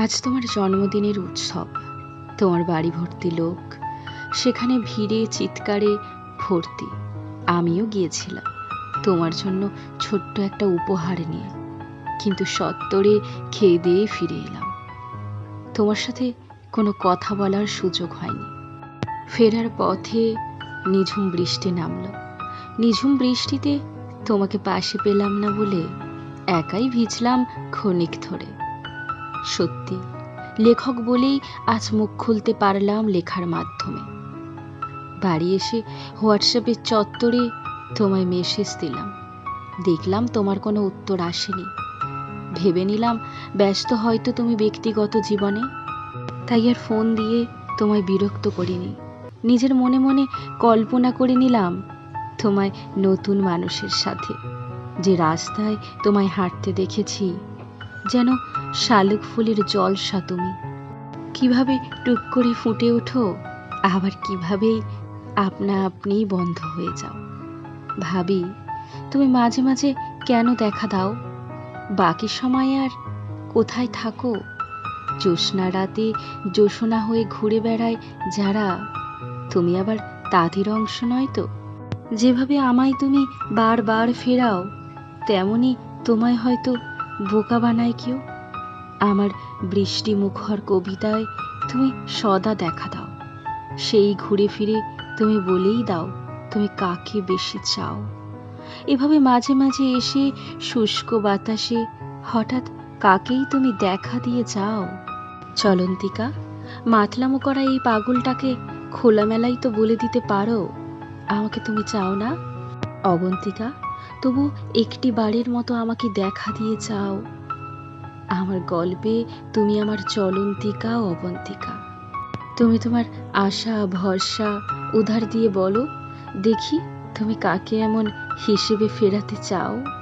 আজ তোমার জন্মদিনের উৎসব। তোমার বাড়ি ভর্তি লোক। সেখানে ভিড়ে, চিৎকারে ভর্তি। আমিও গিয়েছিলাম। তোমার জন্য ছোট্ট একটা উপহার নিয়ে। কিন্তু সত্তরে খেয়ে দিয়ে ফিরে এলাম। তোমার সাথে কোনো কথা বলার সুযোগ হয়নি। ফেরার পথে নিঝুম বৃষ্টি নামলো। নিঝুম বৃষ্টিতে তোমাকে পাশে পেলাম না বলে একাই ভিজলাম ক্ষণিক ধরে। সত্যি, লেখক বলেই আজ মুখ খুলতে পারলাম লেখার মাধ্যমে। বাড়ি এসে হোয়াটসঅ্যাপের চত্বরে তোমায় মেসেজ দিলাম। দেখলাম তোমার কোনো উত্তর আসেনি। ভেবে নিলাম ব্যস্ত হয়তো তুমি ব্যক্তিগত জীবনে। তাই আর ফোন দিয়ে তোমায় বিরক্ত করিনি। নিজের মনে মনে কল্পনা করে নিলাম তোমায় নতুন মানুষের সাথে। যে রাস্তায় তোমায় হাঁটতে দেখেছি, যেন শালুক ফুলের জলসা তুমি। কীভাবে টুক করে ফুটে ওঠো, আবার কীভাবে আপনা আপনিই বন্ধ হয়ে যাও। ভাবি, তুমি মাঝে মাঝে কেন দেখা দাও? বাকি সময় আর কোথায় থাকো? জ্যোৎস্না রাতে জোসনা হয়ে ঘুরে বেড়ায় যারা, তুমি আবার তাদের অংশ নয় তো? যেভাবে আমায় তুমি বারবার ফেরাও, তেমনি তোমায় হয়তো বোকা বানায় কেউ। আমার বৃষ্টি মুখর কবিতায় তুমি সদা দেখা দাও। সেই ঘুরে ফিরে তুমি বলেই দাও তুমি কাকে বেশি চাও। এভাবে মাঝে মাঝে এসে শুষ্ক বাতাসে হঠাৎ কাকেই তুমি দেখা দিয়ে যাও? চলন্তিকা, মাতলামো করা এই পাগলটাকে খোলামেলাই তো বলে দিতে পারো। আমাকে তুমি চাও না? অবন্তিকা, তবু একটি বারের মতো আমাকে দেখা দিয়ে চাও আমার গল্পে তুমি আমার চলন্তিকা ও অবন্তিকা। তুমি তোমার আশা, ভরসা, উধার দিয়ে বলো, দেখি তুমি কাকে এমন হিসেবে ফেরাতে চাও।